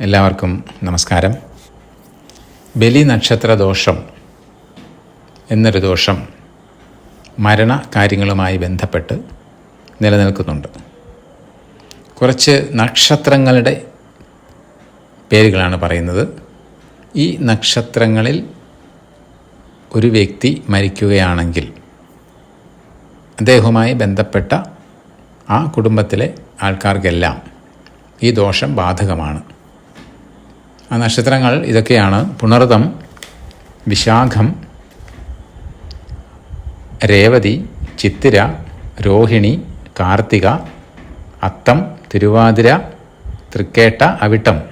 എല്ലാവർക്കും നമസ്കാരം. ബലി നക്ഷത്ര ദോഷം എന്നൊരു ദോഷം മരണ കാര്യങ്ങളുമായി ബന്ധപ്പെട്ട് നിലനിൽക്കുന്നുണ്ട്. കുറച്ച് നക്ഷത്രങ്ങളുടെ പേരുകളാണ് പറയുന്നത്. ഈ നക്ഷത്രങ്ങളിൽ ഒരു വ്യക്തി മരിക്കുകയാണെങ്കിൽ അദ്ദേഹവുമായി ബന്ധപ്പെട്ട ആ കുടുംബത്തിലെ ആൾക്കാർക്കെല്ലാം ഈ ദോഷം ബാധകമാണ്. ആ നക്ഷത്രങ്ങൾ ഇതൊക്കെയാണ്. പുണർതം വിശാഖം രേവതി ചിത്തിര രോഹിണി കാർത്തിക അത്തം തിരുവാതിര തൃക്കേട്ട അവിട്ടം.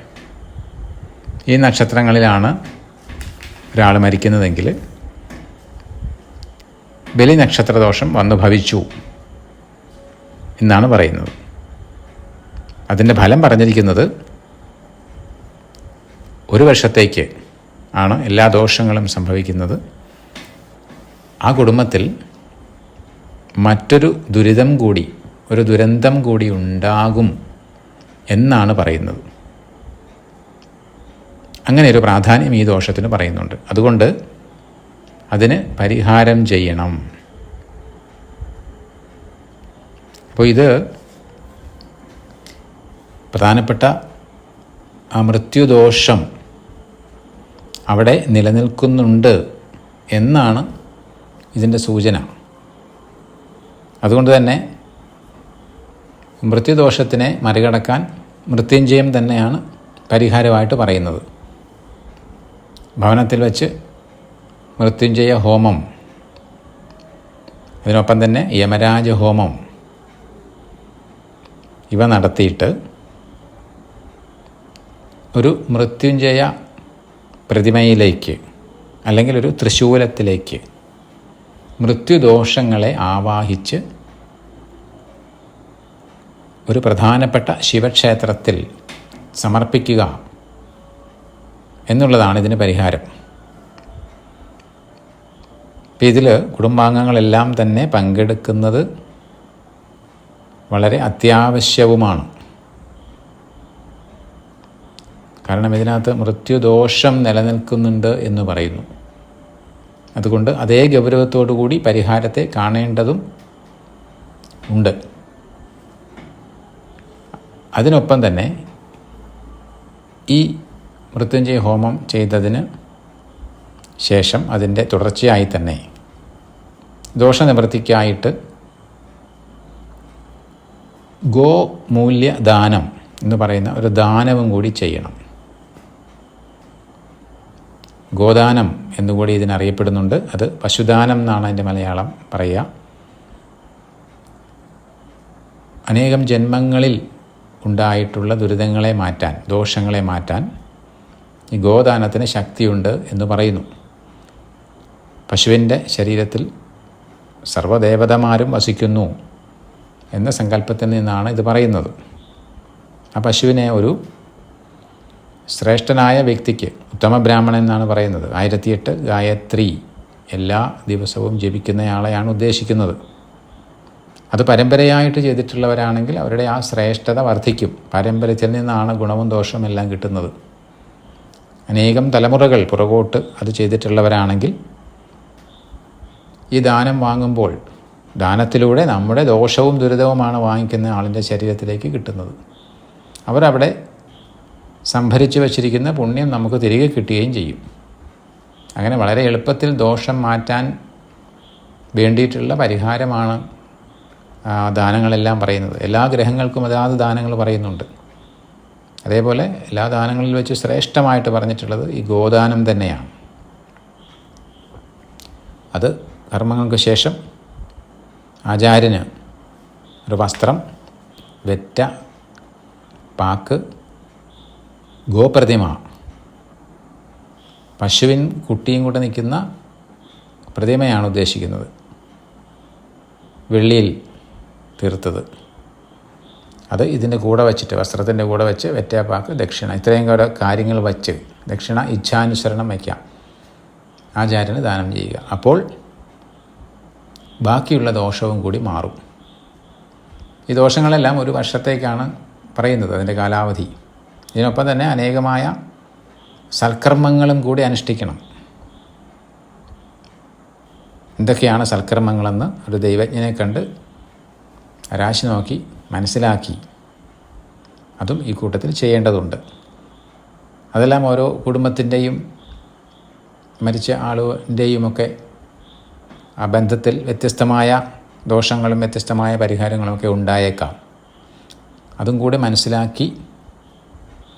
ഈ നക്ഷത്രങ്ങളിലാണ് ഒരാൾ മരിക്കുന്നതെങ്കിൽ ബലി നക്ഷത്രദോഷം വന്നു ഭവിച്ചു എന്നാണ് പറയുന്നത്. അതിന്റെ ഫലം പറഞ്ഞിരിക്കുന്നത് ഒരു വർഷത്തേക്ക് ആണ് എല്ലാ ദോഷങ്ങളും സംഭവിക്കുന്നത്. ആ കുടുംബത്തിൽ മറ്റൊരു ദുരിതം കൂടി ഒരു ദുരന്തം കൂടി ഉണ്ടാകും എന്നാണ് പറയുന്നത്. അങ്ങനെ ഒരു പ്രാധാന്യം ഈ ദോഷത്തിന് പറയുന്നുണ്ട്. അതുകൊണ്ട് അതിന് പരിഹാരം ചെയ്യണം. അപ്പോൾ ഇത് പ്രധാനപ്പെട്ട ആ മൃത്യുദോഷം അവിടെ നിലനിൽക്കുന്നുണ്ട് എന്നാണ് ഇതിന്റെ സൂചന. അതുകൊണ്ട് തന്നെ മൃത്യുദോഷത്തിനെ മറികടക്കാൻ മൃത്യുഞ്ജയം തന്നെയാണ് പരിഹാരമായിട്ട് പറയുന്നത്. ഭവനത്തിൽ വച്ച് മൃത്യുഞ്ജയ ഹോമം അതിനൊപ്പം തന്നെ യമരാജ ഹോമം ഇവ നടത്തിയിട്ട് ഒരു മൃത്യുഞ്ജയ പ്രതിമയിലേക്ക് അല്ലെങ്കിൽ ഒരു തൃശൂലത്തിലേക്ക് മൃത്യുദോഷങ്ങളെ ആവാഹിച്ച് ഒരു പ്രധാനപ്പെട്ട ശിവക്ഷേത്രത്തിൽ സമർപ്പിക്കുക എന്നുള്ളതാണ് ഇതിന് പരിഹാരം. ഇപ്പം ഇതിൽ കുടുംബാംഗങ്ങളെല്ലാം തന്നെ പങ്കെടുക്കുന്നത് വളരെ അത്യാവശ്യവുമാണ്. കാരണം ഇതിനകത്ത് മൃത്യുദോഷം നിലനിൽക്കുന്നുണ്ട് എന്ന് പറയുന്നു. അതുകൊണ്ട് അതേ ഗൗരവത്തോടു കൂടി പരിഹാരത്തെ കാണേണ്ടതും ഉണ്ട്. അതിനൊപ്പം തന്നെ ഈ മൃത്യുഞ്ജയ ഹോമം ചെയ്തതിന് ശേഷം അതിന്റെ തുടർച്ചയായി തന്നെ ദോഷനിവൃത്തിക്കായിട്ട് ഗോമൂല്യദാനം എന്ന് പറയുന്ന ഒരു ദാനവും കൂടി ചെയ്യണം. ഗോദാനം എന്നുകൂടി ഇതിനറിയപ്പെടുന്നുണ്ട്. അത് പശുദാനം എന്നാണ് അതിന്റെ മലയാളം പറയുക. അനേകം ജന്മങ്ങളിൽ ഉണ്ടായിട്ടുള്ള ദുരിതങ്ങളെ മാറ്റാൻ ദോഷങ്ങളെ മാറ്റാൻ ഈ ഗോദാനത്തിന് ശക്തിയുണ്ട് എന്ന് പറയുന്നു. പശുവിന്റെ ശരീരത്തിൽ സർവദേവതമാരും വസിക്കുന്നു എന്ന സങ്കല്പത്തിൽ നിന്നാണ് ഇത് പറയുന്നത്. ആ പശുവിനെ ഒരു ശ്രേഷ്ഠനായ വ്യക്തിക്ക് ഉത്തമ ബ്രാഹ്മണൻ എന്നാണ് പറയുന്നത്. ആയിരത്തിയെട്ട് ഗായത്രി എല്ലാ ദിവസവും ജപിക്കുന്നയാളെയാണ് ഉദ്ദേശിക്കുന്നത്. അത് പരമ്പരയായിട്ട് ചെയ്തിട്ടുള്ളവരാണെങ്കിൽ അവരുടെ ആ ശ്രേഷ്ഠത വർദ്ധിക്കും. പാരമ്പര്യത്തിൽ നിന്നാണ് ഗുണവും ദോഷവും എല്ലാം കിട്ടുന്നത്. അനേകം തലമുറകൾ പുറകോട്ട് അത് ചെയ്തിട്ടുള്ളവരാണെങ്കിൽ ഈ ദാനം വാങ്ങുമ്പോൾ ദാനത്തിലൂടെ നമ്മുടെ ദോഷവും ദുരിതവുമാണ് വാങ്ങിക്കുന്ന ആളിന്റെ ശരീരത്തിലേക്ക് കിട്ടുന്നത്. അവരവിടെ സംഭരിച്ചു വച്ചിരിക്കുന്ന പുണ്യം നമുക്ക് തിരികെ കിട്ടുകയും ചെയ്യും. അങ്ങനെ വളരെ എളുപ്പത്തിൽ ദോഷം മാറ്റാൻ വേണ്ടിയിട്ടുള്ള പരിഹാരമാണ് ദാനങ്ങളെല്ലാം പറയുന്നത്. എല്ലാ ഗ്രഹങ്ങൾക്കും അതാത് ദാനങ്ങൾ പറയുന്നുണ്ട്. അതേപോലെ എല്ലാ ദാനങ്ങളിൽ വെച്ച് ശ്രേഷ്ഠമായിട്ട് പറഞ്ഞിട്ടുള്ളത് ഈ ഗോദാനം തന്നെയാണ്. അത് കർമ്മങ്ങൾക്ക് ശേഷം ആചാര്യന് ഒരു വസ്ത്രം വെറ്റ പാക്ക് ഗോപ്രതിമ. പശുവിൻ കുട്ടിയും കൂടെ നിൽക്കുന്ന പ്രതിമയാണ് ഉദ്ദേശിക്കുന്നത്. വെള്ളിയിൽ തീർത്തത്. അത് ഇതിന്റെ കൂടെ വെച്ചിട്ട് വസ്ത്രത്തിന്റെ കൂടെ വെച്ച് വെറ്റാപ്പാക്ക് ദക്ഷിണ. ഇത്രയും കൂടെ കാര്യങ്ങൾ വച്ച് ദക്ഷിണ ഇച്ഛാനുസരണം വയ്ക്കാം. ആചാര്യന് ദാനം ചെയ്യുക. അപ്പോൾ ബാക്കിയുള്ള ദോഷവും കൂടി മാറും. ഈ ദോഷങ്ങളെല്ലാം ഒരു വർഷത്തേക്കാണ് പറയുന്നത് അതിന്റെ കാലാവധി. ഇതിനൊപ്പം തന്നെ അനേകമായ സൽക്കർമ്മങ്ങളും കൂടി അനുഷ്ഠിക്കണം. എന്തൊക്കെയാണ് സൽക്കർമ്മങ്ങളെന്ന് ഒരു ദൈവജ്ഞനെ കണ്ട് രാശി നോക്കി മനസ്സിലാക്കി. അതും ഈ കൂട്ടത്തിൽ ചെയ്യേണ്ടതുണ്ട്. അതെല്ലാം ഓരോ കുടുംബത്തിന്റെയും മരിച്ച ആളിന്റെയുമൊക്കെ ആ ബന്ധത്തിൽ വ്യത്യസ്തമായ ദോഷങ്ങളും വ്യത്യസ്തമായ പരിഹാരങ്ങളുമൊക്കെ ഉണ്ടായേക്കാം. അതും കൂടി മനസ്സിലാക്കി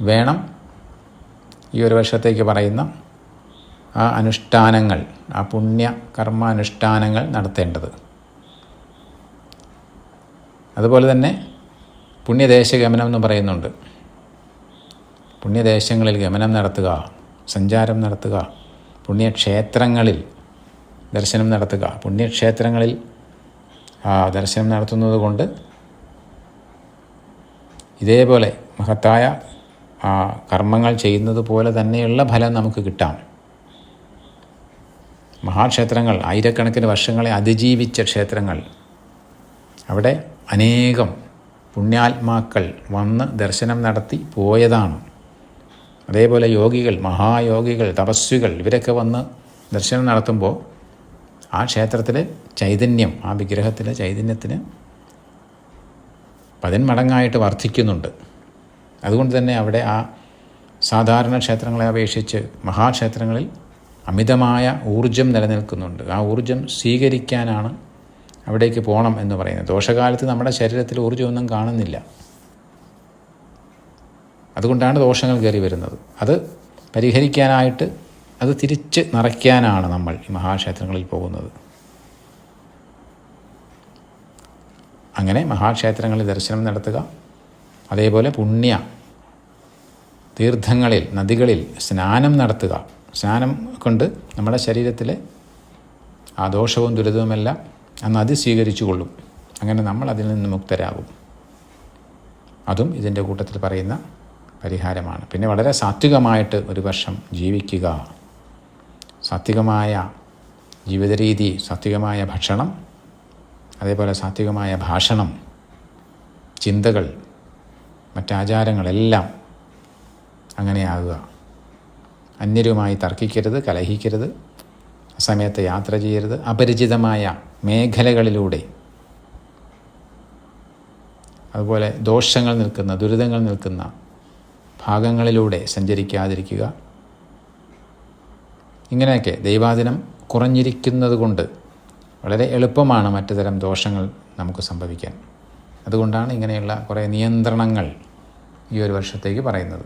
വേണം. ഈ ഒരു വർഷത്തേക്ക് പറയുന്ന ആ അനുഷ്ഠാനങ്ങൾ ആ പുണ്യ കർമാനുഷ്ഠാനങ്ങൾ നടത്തേണ്ടത്. അതുപോലെ തന്നെ പുണ്യദേശ ഗമനം എന്ന് പറയുന്നുണ്ട്. പുണ്യദേശങ്ങളിൽ ഗമനം നടത്തുക സഞ്ചാരം നടത്തുക പുണ്യക്ഷേത്രങ്ങളിൽ ദർശനം നടത്തുക. പുണ്യക്ഷേത്രങ്ങളിൽ ദർശനം നടത്തുന്നത് കൊണ്ട് ഇതേപോലെ മഹത്തായ കർമ്മങ്ങൾ ചെയ്യുന്നത് പോലെ തന്നെയുള്ള ഫലം നമുക്ക് കിട്ടാം. മഹാക്ഷേത്രങ്ങൾ ആയിരക്കണക്കിന് വർഷങ്ങളെ അതിജീവിച്ച ക്ഷേത്രങ്ങൾ. അവിടെ അനേകം പുണ്യാത്മാക്കൾ വന്ന് ദർശനം നടത്തി പോയതാണ്. അതേപോലെ യോഗികൾ മഹായോഗികൾ തപസ്വികൾ ഇവരൊക്കെ വന്ന് ദർശനം നടത്തുമ്പോൾ ആ ക്ഷേത്രത്തിലെ ചൈതന്യം ആ വിഗ്രഹത്തിലെ ചൈതന്യത്തിന് പതിന്മടങ്ങായിട്ട് വർദ്ധിക്കുന്നുണ്ട്. അതുകൊണ്ട് തന്നെ അവിടെ ആ സാധാരണ ക്ഷേത്രങ്ങളെ അപേക്ഷിച്ച് മഹാക്ഷേത്രങ്ങളിൽ അമിതമായ ഊർജം നിലനിൽക്കുന്നുണ്ട്. ആ ഊർജം സ്വീകരിക്കാനാണ് അവിടേക്ക് പോകണം എന്ന് പറയുന്നത്. ദോഷകാലത്ത് നമ്മുടെ ശരീരത്തിൽ ഊർജമൊന്നും കാണുന്നില്ല. അതുകൊണ്ടാണ് ദോഷങ്ങൾ കയറി വരുന്നത്. അത് പരിഹരിക്കാനായിട്ട് അത് തിരിച്ച് നിറയ്ക്കാനാണ് നമ്മൾ ഈ മഹാക്ഷേത്രങ്ങളിൽ പോകുന്നത്. അങ്ങനെ മഹാക്ഷേത്രങ്ങളിൽ ദർശനം നടത്തുക. അതേപോലെ പുണ്യ തീർത്ഥങ്ങളിൽ നദികളിൽ സ്നാനം നടത്തുക. സ്നാനം കൊണ്ട് നമ്മുടെ ശരീരത്തിലെ ആ ദോഷവും ദുരിതവുമെല്ലാം ആ നദി സ്വീകരിച്ചു കൊള്ളും അങ്ങനെ നമ്മൾ അതിൽ നിന്ന് മുക്തരാകും. അതും ഇതിന്റെ കൂട്ടത്തിൽ പറയുന്ന പരിഹാരമാണ്. പിന്നെ വളരെ സാത്വികമായിട്ട് ഒരു വർഷം ജീവിക്കുക. സാത്വികമായ ജീവിതരീതി സാത്വികമായ ഭക്ഷണം അതേപോലെ സാത്വികമായ ഭാഷണം ചിന്തകൾ മറ്റാചാരങ്ങളെല്ലാം അങ്ങനെയാകുക. അന്യരുമായി തർക്കിക്കരുത് കലഹിക്കരുത് സമയത്ത് യാത്ര ചെയ്യരുത്. അപരിചിതമായ മേഖലകളിലൂടെ. അതുപോലെ ദോഷങ്ങൾ നിൽക്കുന്ന ദുരിതങ്ങൾ നിൽക്കുന്ന ഭാഗങ്ങളിലൂടെ സഞ്ചരിക്കാതിരിക്കുക. ഇങ്ങനെയൊക്കെ ദൈവാദിനം കുറഞ്ഞിരിക്കുന്നത് കൊണ്ട് വളരെ എളുപ്പമാണ് മറ്റു തരം ദോഷങ്ങൾ നമുക്ക് സംഭവിക്കാൻ. അതുകൊണ്ടാണ് ഇങ്ങനെയുള്ള കുറേ നിയന്ത്രണങ്ങൾ ഈ ഒരു വർഷത്തേക്ക് പറയുന്നത്.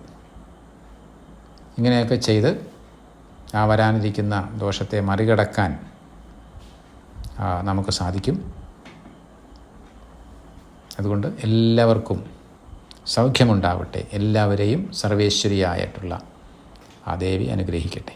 ഇങ്ങനെയൊക്കെ ചെയ്ത് ആ വരാനിരിക്കുന്ന ദോഷത്തെ മറികടക്കാൻ നമുക്ക് സാധിക്കും. അതുകൊണ്ട് എല്ലാവർക്കും സൗഖ്യമുണ്ടാവട്ടെ. എല്ലാവരെയും സർവേശ്വരിയായിട്ടുള്ള ആ ദേവി അനുഗ്രഹിക്കട്ടെ.